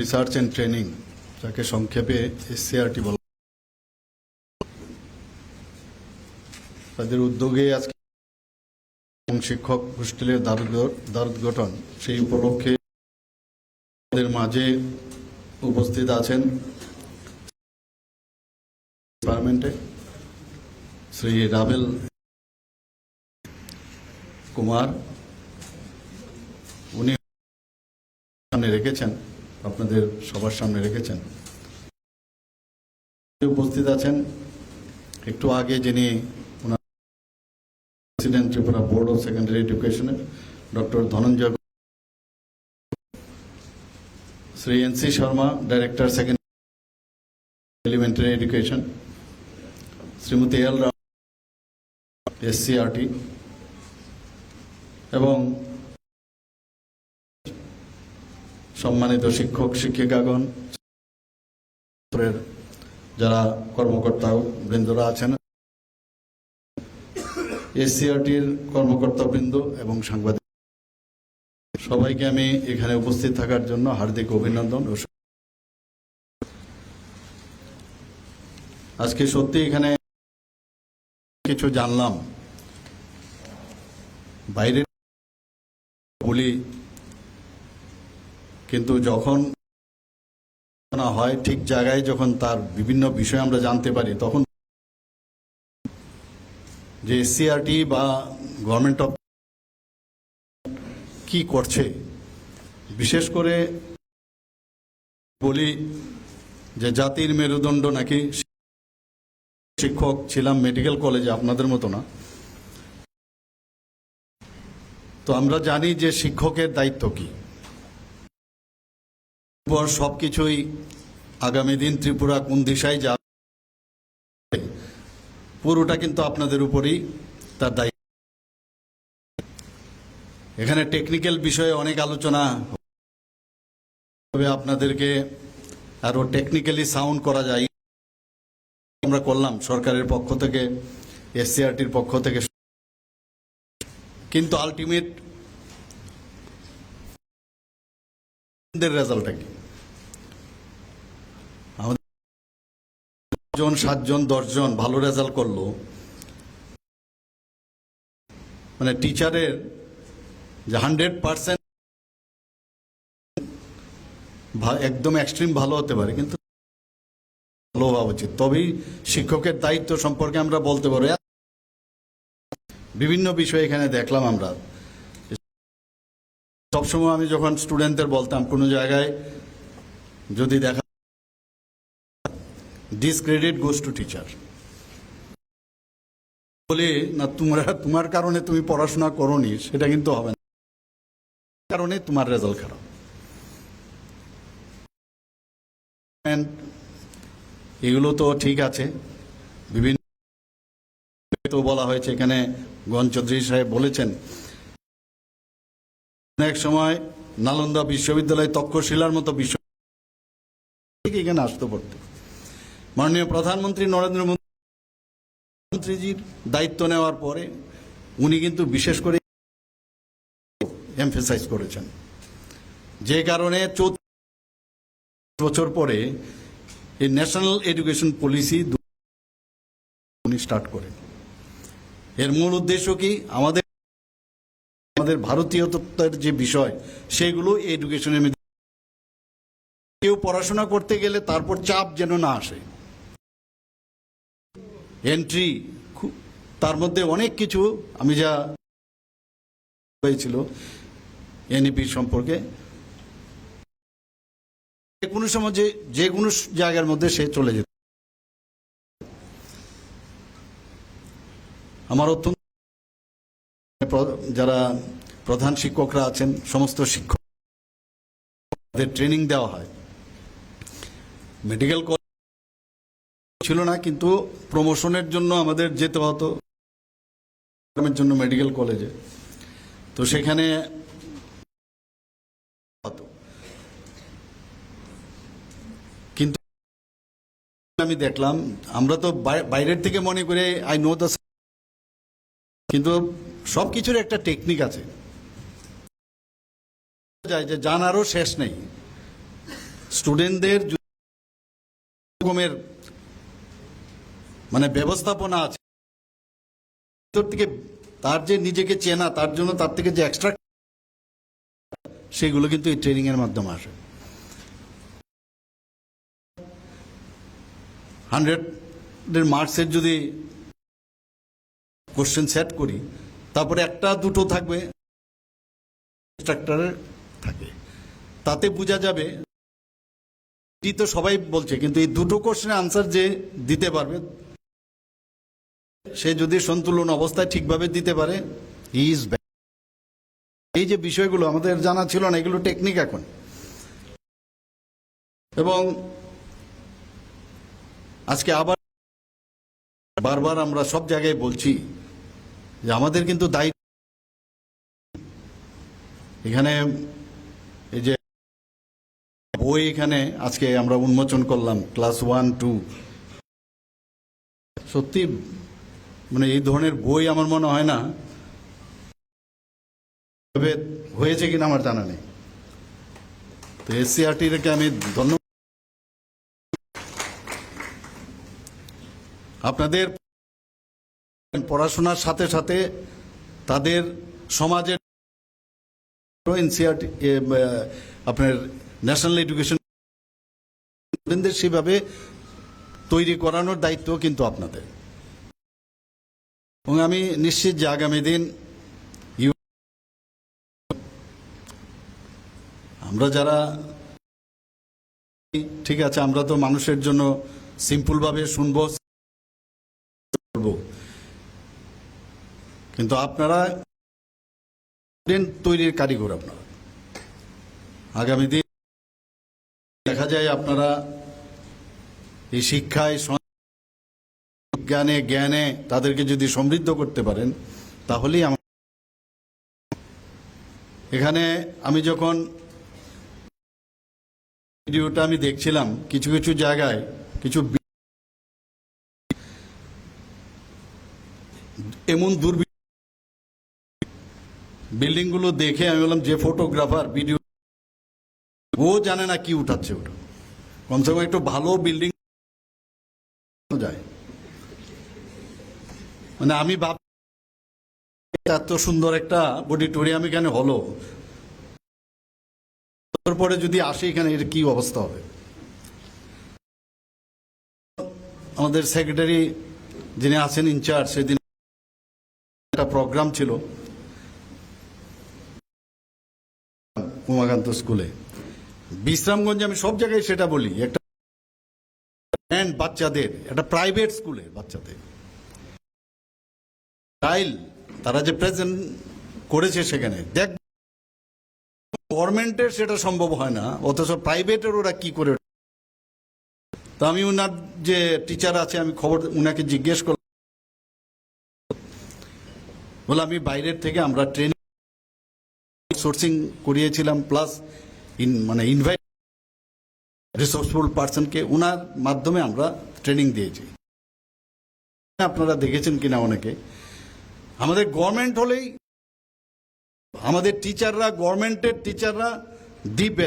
Research and training যাকে সংক্ষেপে SCRT বলা তাদের উদ্যোগে আজকে শিক্ষক হোস্টেলের দ্বারোদ্ঘ- দ্বারোদ্ঘাটন সেই উপলক্ষে আমাদের মাঝে উপস্থিত আছেন ডিপার্টমেন্টে শ্রী রাবেল কুমার। উনি সামনে রেখেছেন। আপনাদের সবার সামনে রেখেছেন। উপস্থিত আছেন, একটু আগে যিনি president Tripura board of secondary এডুকেশনের doctor Dhananjay Shri N C Sharma, director second elementary education, Shrimati L Rao SCRT এবং সম্মানিত শিক্ষক, শিক্ষিকাগণ যারা কর্মকর্তা বৃন্দরা আছেন, এসসিআরটির কর্মকর্তা বৃন্দ এবং সাংবাদিক, সবাইকে আমি এখানে উপস্থিত থাকার জন্য হার্দিক অভিনন্দন ও আজকে সত্যি এখানে কিছু জানলাম। বাইরে বলি কিন্তু যখন হয় ঠিক জায়গায় যখন তার বিভিন্ন বিষয় আমরা জানতে পারি, তখন যে এসসিআরটি বা গভর্নমেন্ট অফ কি করছে, বিশেষ করে বলি যে জাতির মেরুদণ্ড নাকি শিক্ষক ছিলাম মেডিকেল কলেজে, আপনাদের মতো না। তো আমরা জানি যে শিক্ষকের দায়িত্ব কি। পর সবকিছুই আগামী দিন ত্রিপুরা কোন দিশায় যাবে, পুরোটা কিন্তু আপনাদের উপরই তার দায়িত্ব। এখানে টেকনিক্যাল বিষয়ে অনেক আলোচনা আপনাদেরকে আরও টেকনিক্যালি সাউন্ড করা যায়। আমরা করলাম সরকারের পক্ষ থেকে এসসিআরটির পক্ষ থেকে। কিন্তু আলটিমেট রেজাল্টটা কি? জন, সাতজন, দশজন ভালো রেজাল্ট করল। মানে টিচারের যে হান্ড্রেড পার্সেন্ট একদম এক্সট্রিম ভালো হতে পারে, কিন্তু ভালো হওয়া উচিত। তবেই শিক্ষকের দায়িত্ব সম্পর্কে আমরা বলতে পারব। বিভিন্ন বিষয় এখানে দেখলাম আমরা। সবসময় আমি যখন স্টুডেন্টদের বলতাম, কোনো জায়গায় যদি দেখা ডিসক্রেডিট গোস টু টিচার বলে, না, তোমরা, তোমার কারণে তুমি পড়াশোনা করনি, সেটা কিন্তু হবে না। কারণে তোমার রেজাল্ট খারাপ। এগুলো তো ঠিক আছে। বিভিন্ন বলা হয়েছে, এখানে গণ চৌধুরী সাহেব বলেছেন অনেক সময় নালন্দা বিশ্ববিদ্যালয় তক্ষশিলার মতো বিশ্ব এখানে আসতে পড়তে। মাননীয় প্রধানমন্ত্রী নরেন্দ্র মোদী মন্ত্রীজির দায়িত্ব নেওয়ার পরে উনি কিন্তু বিশেষ করে এমফেসাইজ করেছেন। যে কারণে চৌদ্দ বছর পরে এই ন্যাশনাল এডুকেশন পলিসি উনি স্টার্ট করেন। এর মূল উদ্দেশ্য কি? আমাদের আমাদের ভারতীয় তত্ত্বের যে বিষয়, সেগুলো এডুকেশনের মধ্যে কেউ পড়াশোনা করতে গেলে তারপর চাপ যেন না আসে। এন্ট্রি তার মধ্যে অনেক কিছু আমি যা হয়েছিল এনইপি সম্পর্কে, যে কোনো সময় যে যে কোনো জায়গার মধ্যে সে চলে যেত। আমার অত্যন্ত যারা প্রধান শিক্ষকরা আছেন, সমস্ত শিক্ষকদের ট্রেনিং দেওয়া হয়। মেডিকেল কলেজ ছিল না, কিন্তু প্রমোশনের জন্য আমাদের যেতে হতো। জন্য মেডিকেল কলেজে তো সেখানে কিন্তু আমি দেখলাম, আমরা তো বাইরের থেকে মনে করে আই নো দ্য কিন্তু সব সবকিছুর একটা টেকনিক আছে। যায় যে জানারও শেষ নেই। স্টুডেন্টদের রকমের মানে ব্যবস্থাপনা আছে। ভিতর থেকে তার যে নিজেকে চেনা, তার জন্য তার থেকে যে এক্সট্রা সেগুলো কিন্তু এই ট্রেনিং এর মাধ্যমে আসে। হান্ড্রেডের মার্কসের যদি কোশ্চেন সেট করি, তারপরে একটা দুটো থাকবে। ইনস্ট্রাক্টরের থাকে। তাতে বোঝা যাবে, এটি তো সবাই বলছে, কিন্তু এই দুটো কোশ্চেনের আনসার যে দিতে পারবে, সে যদি সন্তুলন অবস্থায় ঠিকভাবে দিতে পারে ইজ এই যে বিষয়গুলো আমাদের জানা ছিল না, এগুলো টেকনিক এখন। এবং আজকে আবার বারবার আমরা সব জায়গায় বলছি যে আমাদের কিন্তু দায়িত্ব। এখানে বই এখানে আজকে আমরা উন্মোচন করলাম, ক্লাস ওয়ান, টু। সত্যি মানে এই ধরনের বই আমার মনে হয় না হয়েছে কিনা আমার জানা নেই। তো এসসিআরটিকে আমি ধন্যবাদ আপনাদের পড়াশোনার সাথে সাথে তাদের সমাজের এনসিআরটি আপনার ন্যাশনাল এডুকেশন সেভাবে তৈরি করানোর দায়িত্ব কিন্তু আপনাদের। এবং আমি নিশ্চিত যে আগামী দিন আমরা যারা ঠিক আছে, আমরা তো মানুষের জন্য সিম্পল ভাবে শুনব কিন্তু আপনারা তৈরির কারিগর আপনারা। আগামী দিন দেখা যায় আপনারা এই শিক্ষায় জ্ঞানে জ্ঞানে তাদেরকে যদি সমৃদ্ধ করতে পারেন, তাহলেই আমার এখানে আমি যখন ভিডিওটা আমি দেখছিলাম, কিছু কিছু জায়গায় কিছু এমন দুর্বি বিল্ডিংগুলো দেখে আমি বললাম, যে ফটোগ্রাফার ভিডিও ও জানে না কি উঠাচ্ছে ওটা। কমসে কম একটু ভালো বিল্ডিং যায়। মানে আমি ভাব এত সুন্দর একটা অডিটোরিয়াম এখানে হলো। তারপরে যদি আসে এখানে এর কি অবস্থা হবে? আমাদের সেক্রেটারি যিনি আছেন ইনচার্জ সেদিন একটা প্রোগ্রাম ছিল। উমাকান্ত স্কুলে বিশ্রামগঞ্জে আমি সব জায়গায় সেটা বলি, একটা ব্যান্ড বাচ্চাদের, একটা প্রাইভেট স্কুলে বাচ্চাদের। চাইল্ড তারা যে প্রেজেন্ট করেছে সেখানে, দেখ গভর্নমেন্টের সেটা সম্ভব হয় না, অথচ প্রাইভেটের ওরা কি করে তো আমি ওনার যে টিচার আছে, আমি খবর উনাকে জিজ্ঞেস করলাম। বলে আমি বাইরের থেকে আমরা ট্রেনিং সোর্সিং করিয়েছিলাম প্লাস ইন মানে ইনভাইট রিসোর্সফুল পার্সনকে ওনার মাধ্যমে আমরা ট্রেনিং দিয়েছি। আপনারা দেখেছেন কিনা অনেকে? আমাদের গভর্নমেন্ট হলেই আমাদের টিচাররা গভর্নমেন্টের টিচাররা দিবে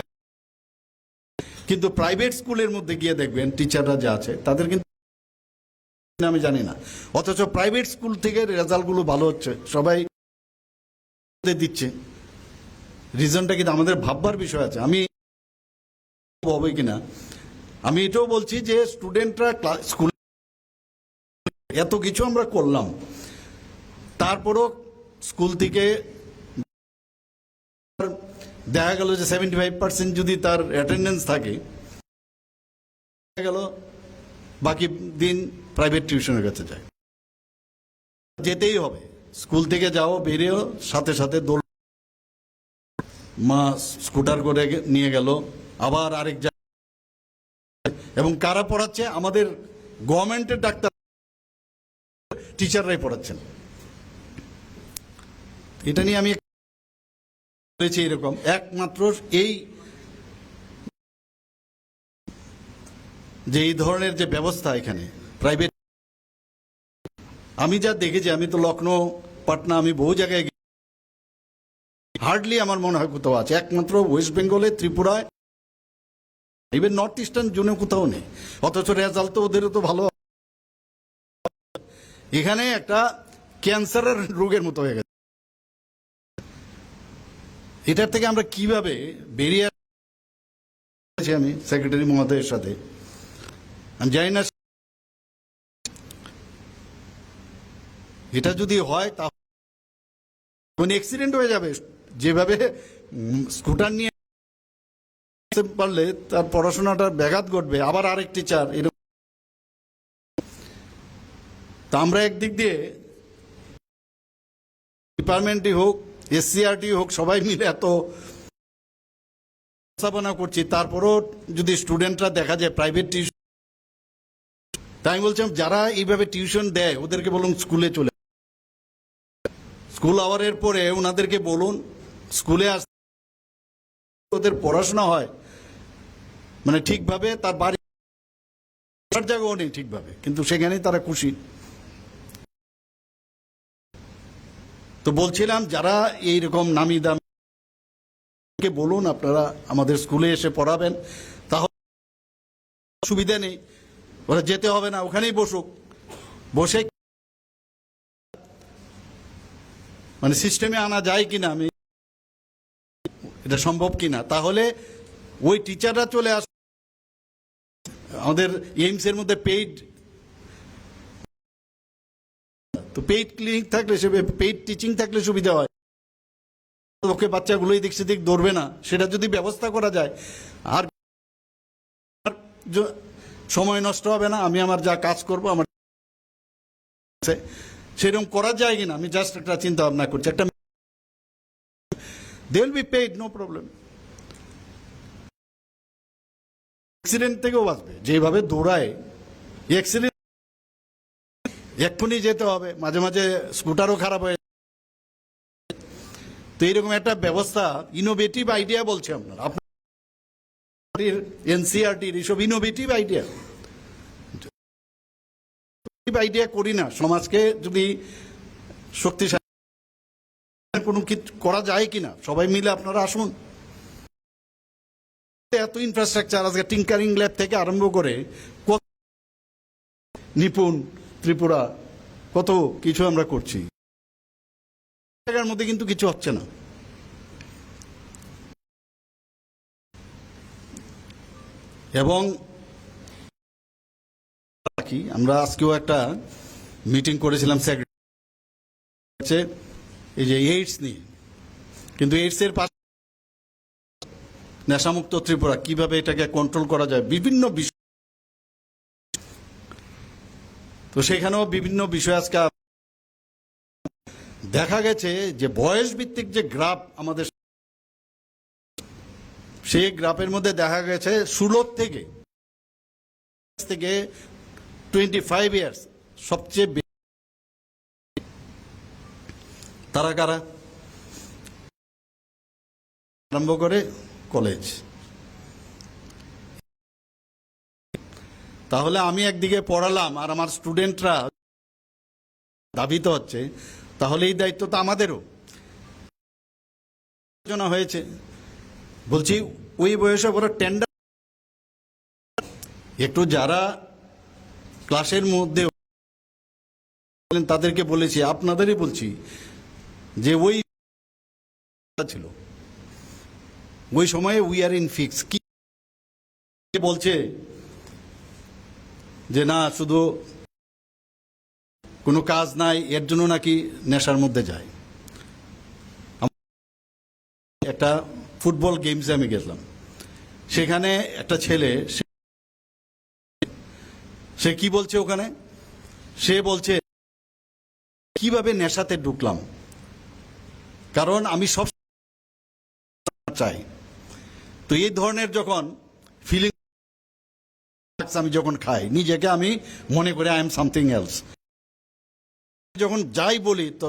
কিন্তু প্রাইভেট স্কুলের মধ্যে গিয়ে দেখবেন টিচাররা যা আছে, তাদের কিন্তু আমি জানি না। অথচ প্রাইভেট স্কুল থেকে রেজাল্টগুলো ভালো হচ্ছে, সবাই দিচ্ছে। রিজনটা কিন্তু আমাদের ভাববার বিষয় আছে। আমি হবে কিনা? আমি এটাও বলছি যে স্টুডেন্টরা স্কুল এত কিছু আমরা করলাম। তারপরও স্কুল থেকে দেখা গেল যে সেভেন্টি ফাইভ পার্সেন্ট যদি তার অ্যাটেন্ডেন্স থাকে গেল বাকি দিন প্রাইভেট টিউশনের কাছে যায়। যেতেই হবে। স্কুল থেকে যাও বেরিয়েও সাথে সাথে দোল মা স্কুটার করে নিয়ে গেল। আবার আরেক জায়গায়। এবং কারা পড়াচ্ছে? আমাদের গভর্নমেন্টের ডাক্তার টিচাররাই পড়াচ্ছেন। এটা নিয়ে আমি বলেছি এরকম। একমাত্র এই যে এই ধরনের যে ব্যবস্থা এখানে প্রাইভেট আমি যা দেখেছি, আমি তো লখনৌ পাটনা, আমি বহু জায়গায় হার্ডলি আমার মনে হয় কোথাও আছে। একমাত্র ওয়েস্ট বেঙ্গলে, ত্রিপুরায় ইভেন নর্থ ইস্টার্ন জোনে কোথাও নেই। অথচ রেজাল্ট তো ওদেরও তো ভালো। এখানে একটা ক্যান্সারের রোগের মতো হয়ে গেছে। এটার থেকে আমরা কীভাবে বেরিয়ে আমি সেক্রেটারি মহোদয়ের সাথে? আমি জানি না। এটা যদি হয় তা কোন অ্যাক্সিডেন্ট হয়ে যাবে। যেভাবে স্কুটার নিয়ে পারলে তার পড়াশোনাটার ব্যাঘাত ঘটবে। আবার আরেক টিচার এরকম। তা আমরা একদিক দিয়ে ডিপার্টমেন্টই হোক, এসসিআরটি হোক, সবাই মিলে এত ব্যবস্থাপনা করছি। তারপরও যদি স্টুডেন্টরা দেখা যায় প্রাইভেট টিউশন তাই বলছিলাম, যারা এইভাবে টিউশন দেয়, ওদেরকে বলুন স্কুলে চলে স্কুল আওয়ারের পরে ওনাদেরকে বলুন স্কুলে আস ওদের পড়াশোনা হয় মানে ঠিকভাবে তার বাড়ি জায়গাও নেই ঠিকভাবে, কিন্তু সেখানেই তারা খুশি। তো বলছিলাম, যারা এইরকম নামি দামি বলুন, আপনারা আমাদের স্কুলে এসে পড়াবেন, তাহলে সুবিধা নেই। ওরা যেতে হবে না, ওখানেই বসুক। বসে মানে সিস্টেমে আনা যায় কিনা, আমি এটা সম্ভব কিনা? তাহলে ওই টিচাররা চলে আস আমাদের এইমস এর মধ্যে পেইড তো পেইড ক্লিনিক থাকলে সে পেইড টিচিং থাকলে সুবিধা হয়। ওকে বাচ্চাগুলোই দিক সেদিক ধরবে না। সেটা যদি ব্যবস্থা করা যায়, আর সময় নষ্ট হবে না। আমি আমার যা কাজ করব, আমার সেরকম করা যায় কিনা? আমি জাস্ট একটা চিন্তা ভাবনা করছি। একটা they will be paid no problem accident থেকেও বাঁচবে। যেভাবে দৌড়ায় অ্যাক্সিডেন্ট এক্ষুনি যেতে হবে। মাঝে মাঝে স্কুটারও খারাপ হয়ে তো এইরকম একটা ব্যবস্থা ইনোভেটিভ আইডিয়া বলছে আপনার আপনার এনসিআরটির এইসব ইনোভেটিভ আইডিয়া আইডিয়া করি না। সমাজকে যদি শক্তিশালী কোনো কিছু করা যায় কিনা? সবাই মিলে আপনারা আসুন। এত ইনফ্রাস্ট্রাকচার আজকে টিঙ্কারিং ল্যাব থেকে আরম্ভ করে কত নিপুণ ত্রিপুরা, কত কিছু আমরা করছি। জায়গার মধ্যে কিন্তু কিছু হচ্ছে না। এবং আমরা আজকেও একটা মিটিং করেছিলাম সেক্রেটারি এই যে এইডস নিয়ে। কিন্তু এইডস এর পাশে নেশামুক্ত ত্রিপুরা, কীভাবে এটাকে কন্ট্রোল করা যায়? বিভিন্ন বিষয়। তো সেখানেও বিভিন্ন বিষয় আজকে দেখা গেছে যে বয়স ভিত্তিক যে গ্রাফ আমাদের সেই গ্রাফের মধ্যে দেখা গেছে ষোলো থেকে থেকে টোয়েন্টি ফাইভ ইয়ার্স সবচেয়ে বে- তারা কারা? আরম্ভ করে কলেজ তাহলে আমি একদিকে পড়ালাম আর আমার স্টুডেন্টরা দাবিত হচ্ছে, তাহলে এই দায়িত্ব তো আমাদেরও। আলোচনা হয়েছে। বলছি, ওই বয়সে বড় টেন্ডার একটু যারা ক্লাসের মধ্যে তাদেরকে বলেছি, আপনাদেরই বলছি যে ওই ছিল। ওই সময়ে উই আর ইন ফিক্স কি বলছে? যে না, শুধু কোনো কাজ নাই, এর জন্য নাকি নেশার মধ্যে যায়। একটা ফুটবল গেমসে আমি গেলাম সেখানে একটা ছেলে সে কি বলছে ওখানে? সে বলছে, কীভাবে নেশাতে ঢুকলাম? কারণ আমি সব চাই। তো এই ধরনের যখন ফিলিং আমি যখন খাই, নিজেকে আমি মনে করি আই এম সামথিং এলস যখন যাই বলি, তো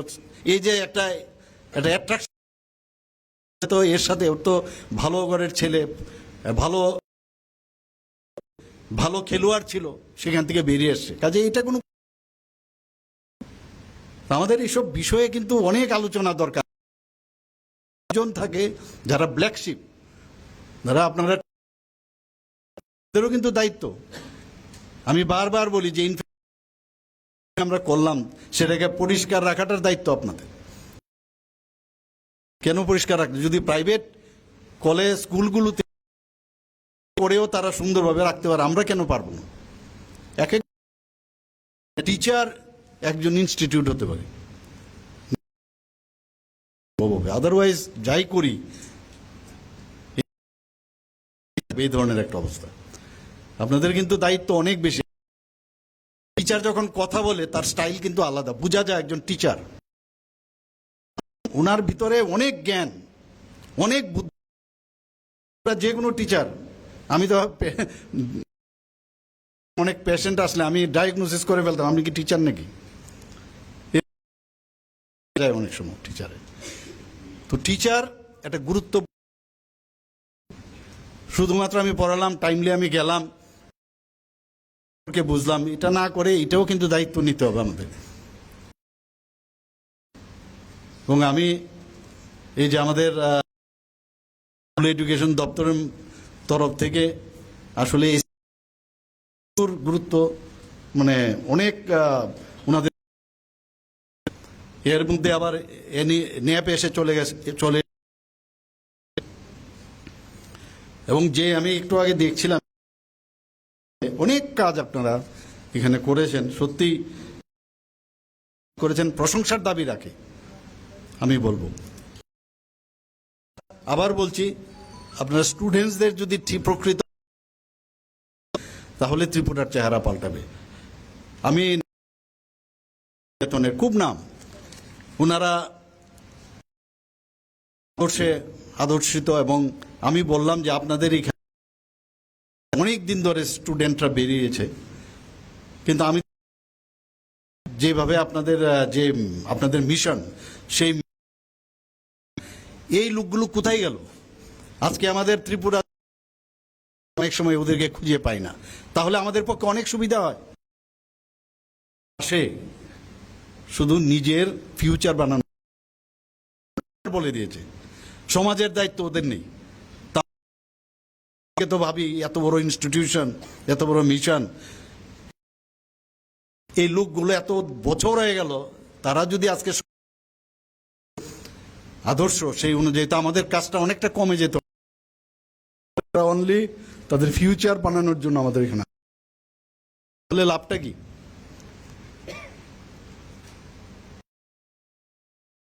এই যে একটা একটা অ্যাট্রাকশন তো এর সাথে ওর তো ভালো ঘরের ছেলে, ভালো ভালো খেলোয়াড় ছিল, সেখান থেকে বেরিয়ে এসছে। কাজে এটা কোনো আমাদের এইসব বিষয়ে কিন্তু অনেক আলোচনা দরকার। জন থাকে যারা ব্ল্যাক শিপ যারা আপনারা এদেরও কিন্তু দায়িত্ব। আমি বারবার বলি যে আমরা করলাম, সেটাকে পরিষ্কার রাখাটার দায়িত্ব আপনাদের। কেন পরিষ্কার রাখতে? যদি প্রাইভেট কলেজ স্কুলগুলোতে করেও তারা সুন্দরভাবে রাখতে পারে, আমরা কেন পারব না? এক এক টিচার একজন ইনস্টিটিউট হতে পারে। আদারওয়াইজ যাই করি, এই ধরনের একটা অবস্থা। আপনাদের কিন্তু দায়িত্ব অনেক বেশি। টিচার যখন কথা বলে, তার স্টাইল কিন্তু আলাদা। বোঝা যায় একজন টিচার ওনার ভিতরে অনেক জ্ঞান, অনেক বুদ্ধি। যে কোনো টিচার আমি তো অনেক পেশেন্ট আসলে আমি ডায়াগনোসিস করে ফেলতাম, আপনি কি টিচার নাকি? যায় অনেক সময় টিচারে তো টিচার একটা গুরুত্ব শুধুমাত্র আমি পড়ালাম টাইমলি আমি গেলাম। বুঝলাম, এটা না করে এটাও কিন্তু দায়িত্ব নিতে হবে আমাদের। এবং আমি এই যে আমাদের এডুকেশন দপ্তরের তরফ থেকে আসলে গুরুত্ব মানে অনেক ওনাদের এর মধ্যে আবার ন্যাপে এসে চলে গেছে, চলে এবং যে আমি একটু আগে দেখছিলাম, অনেক কাজ আপনারা এখানে করেছেন, সত্যি করেছেন, প্রশংসার দাবি রাখে, আমি বলব। আবার বলছি, আপনারা স্টুডেন্টসদের যদি প্রকৃত তাহলে ত্রিপুরার চেহারা পাল্টাবে। আমি খুব নাম। ওনারা আদর্শে আদর্শিত এবং আমি বললাম যে আপনাদের এখানে অনেক দিন ধরে স্টুডেন্টরা বেরিয়েছে। কিন্তু আমি যেভাবে আপনাদের যে আপনাদের মিশন, সেই এই লোকগুলো কোথায় গেল? আজকে আমাদের ত্রিপুরা অনেক সময় ওদেরকে খুঁজে পাই না। তাহলে আমাদের পক্ষে অনেক সুবিধা হয়। সে শুধু নিজের ফিউচার বানানো বলে দিয়েছে। সমাজের দায়িত্ব ওদের নেই। তা- ভাবি, এত বড় ইনস্টিটিউশন এত বড় মিশন এই লোকগুলো এত বছর হয়ে গেল, তারা যদি আজকে আদর্শ, সেই অনুযায়ী তো আমাদের কাজটা অনেকটা কমে যেত। অনলি তাদের ফিউচার বানানোর জন্য আমাদের এখানে তাহলে লাভটা কি?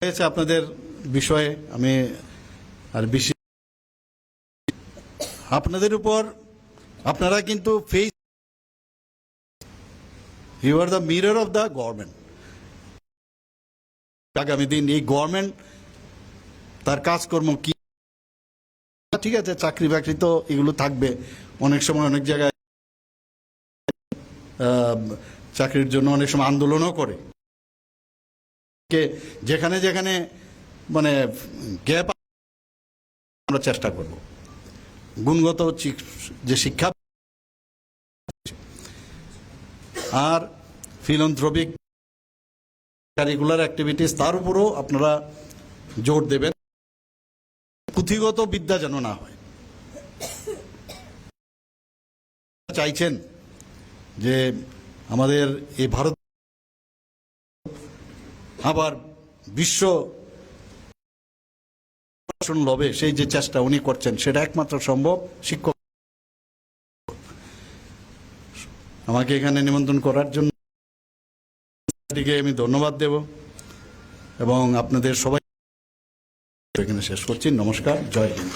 হয়েছে আপনাদের বিষয়ে আমি আর বেশি আপনাদের উপর আপনারা কিন্তু face you are the mirror of the government আগামী দিন এই গভর্নমেন্ট তার কাজকর্ম কি ঠিক আছে, চাকরি বাকরি তো এগুলো থাকবে। অনেক সময় অনেক জায়গায় চাকরির জন্য অনেক সময় আন্দোলনও করে। কে যেখানে যেখানে মানে গ্যাপ আমরা চেষ্টা করব। গুণগত যে শিক্ষা আর ফিলন্থ্রপিক কারিকুলার অ্যাক্টিভিটিস তার উপরও আপনারা জোর দেবেন। পুঁথিগত বিদ্যা যেন না হয়। চাইছেন যে আমাদের এই ভারত আবার বিশ্ব লবে, সেই যে চেষ্টা উনি করছেন, সেটা একমাত্র সম্ভব শিক্ষক। আমাকে এখানে নিমন্ত্রণ করার জন্য আমি ধন্যবাদ দেব এবং আপনাদের সবাই এখানে শেষ করছি। নমস্কার, জয় হিন্দ।